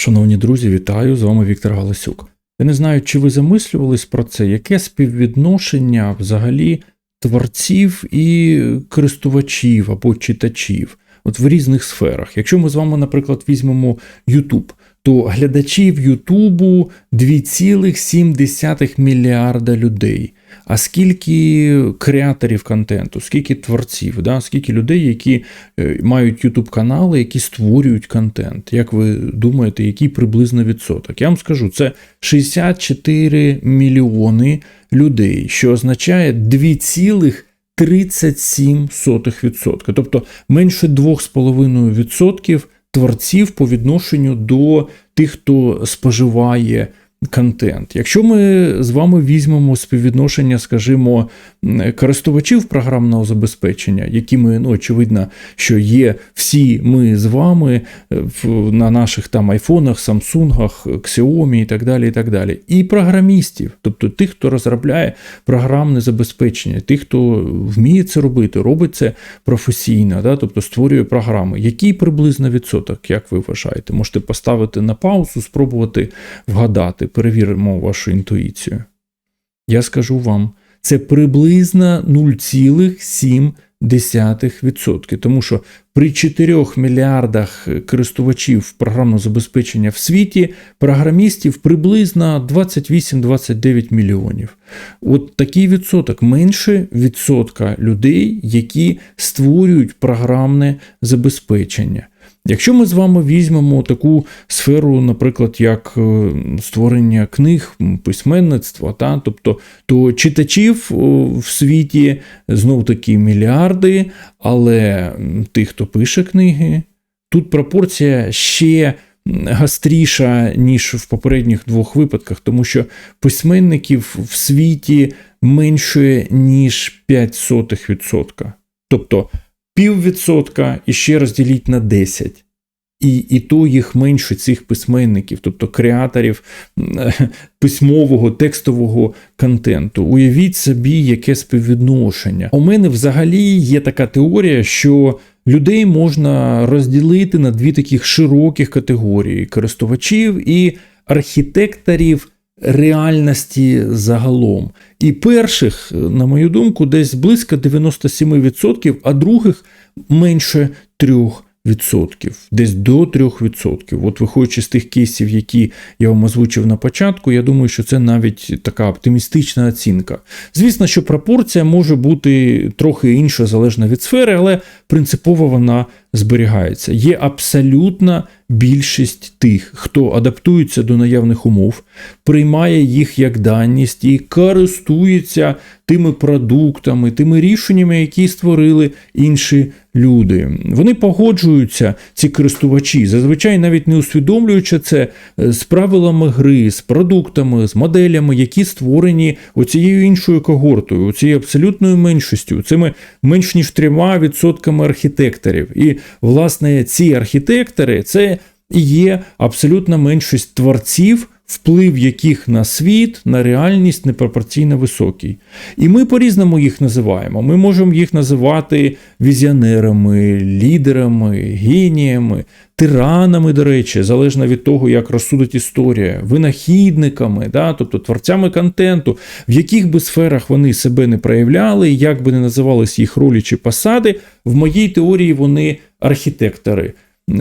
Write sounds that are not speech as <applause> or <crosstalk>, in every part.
Шановні друзі, вітаю! З вами Віктор Галасюк. Я не знаю, чи ви замислювались про це, яке співвідношення взагалі творців і користувачів або читачів от в різних сферах. Якщо ми з вами, наприклад, візьмемо YouTube, то глядачів Ютубу 2,7 мільярда людей. А скільки креаторів контенту, скільки творців, да? скільки людей, які е, мають ютуб канали, які створюють контент. Як ви думаєте, який приблизно відсоток? Я вам скажу, це 64 мільйони людей, що означає 2,37%. Тобто менше 2,5% творців по відношенню до тих, хто споживає контент. Якщо ми з вами візьмемо співвідношення, скажімо, користувачів програмного забезпечення, якими, ну, очевидно, що є всі ми з вами на наших там айфонах, самсунгах, Xiaomi і так далі, і так далі, і програмістів, тобто тих, хто розробляє програмне забезпечення, тих, хто вміє це робити, робить це професійно, да, тобто створює програми. Який приблизно відсоток, як ви вважаєте? Можете поставити на паузу, спробувати вгадати перевіримо вашу інтуїцію. Я скажу вам, це приблизно 0,7%. Тому що при 4 мільярдах користувачів програмного забезпечення в світі програмістів приблизно 28-29 мільйонів. От такий відсоток менше відсотка людей, які створюють програмне забезпечення. Якщо ми з вами візьмемо таку сферу, наприклад, як е, створення книг, письменництва, та, тобто то читачів в світі знов таки мільярди, але тих, хто пише книги, тут пропорція ще гастріша, ніж в попередніх двох випадках, тому що письменників в світі менше, ніж 0,05%. Тобто піввідсотка і ще розділіть на 10. І і то їх менше цих письменників, тобто креаторів <laughs> письмового, текстового контенту. Уявіть собі, яке співвідношення. У мене взагалі є така теорія, що людей можна розділити на дві таких широких категорії: користувачів і архітекторів реальності загалом. І перших, на мою думку, десь близько 97%, а других менше 3%. Відсотків, десь до 3%. От виходячи з тих кейсів, які я вам озвучив на початку, я думаю, що це навіть така оптимістична оцінка. Звісно, що пропорція може бути трохи інша, залежно від сфери, але принципово вона зберігається. Є абсолютна більшість тих, хто адаптується до наявних умов, приймає їх як даність і користується тими продуктами, тими рішеннями, які створили інші люди. Вони погоджуються, ці користувачі, зазвичай навіть не усвідомлюючи це е, з правилами гри, з продуктами, з моделями, які створені оцією іншою когортою, оцією абсолютною меншістю, цими менш ніж трьома відсотками архітекторів. І, власне, ці архітектори це і є абсолютна меншість творців вплив яких на світ, на реальність непропорційно високий. І ми по-різному їх називаємо. Ми можемо їх називати візіонерами, лідерами, геніями, тиранами, до речі, залежно від того, як розсудить історія, винахідниками, да, тобто творцями контенту, в яких би сферах вони себе не проявляли, як би не називались їх ролі чи посади, в моїй теорії вони архітектори.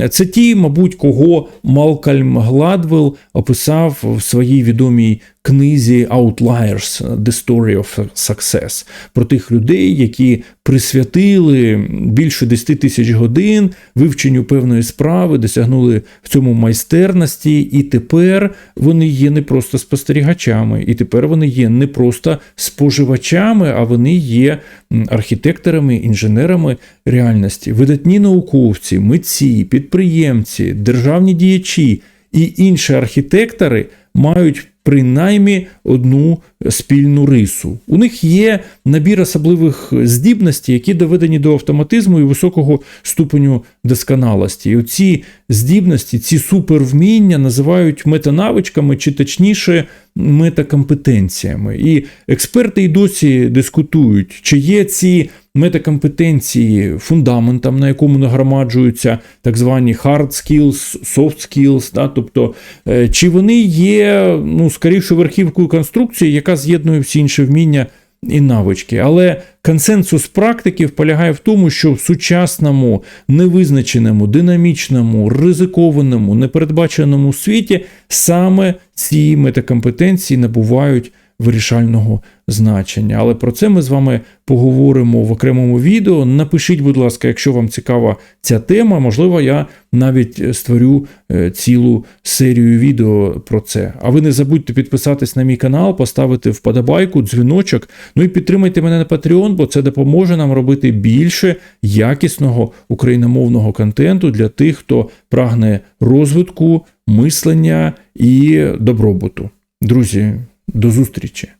Це ті, мабуть, кого Малкольм Гладвелл описав в своїй відомій книзі Outliers The Story of Success про тих людей, які присвятили більше 10 тисяч годин вивченню певної справи, досягнули в цьому майстерності, і тепер вони є не просто спостерігачами, і тепер вони є не просто споживачами, а вони є архітекторами, інженерами реальності, видатні науковці, митці, підприємці, державні діячі і інші архітектори мають принаймні одну спільну рису. У них є набір особливих здібностей, які доведені до автоматизму і високого ступеню досконалості. І оці здібності, ці супервміння називають метанавичками, чи точніше метакомпетенціями. І експерти й досі дискутують, чи є ці метакомпетенції фундаментом, на якому нагромаджуються так звані hard skills, soft skills, да, тобто, е, чи вони є, ну, скоріше, верхівкою конструкції, яка з'єднує всі інші вміння і навички. Але консенсус практиків полягає в тому, що в сучасному, невизначеному, динамічному, ризикованому, непередбаченому світі саме ці метакомпетенції набувають вирішального значення. Але про це ми з вами поговоримо в окремому відео. Напишіть, будь ласка, якщо вам цікава ця тема, можливо, я навіть створю е, цілу серію відео про це. А ви не забудьте підписатись на мій канал, поставити вподобайку, дзвіночок. Ну і підтримайте мене на Patreon, бо це допоможе нам робити більше якісного україномовного контенту для тих, хто прагне розвитку, мислення і добробуту. Друзі, до зустрічі!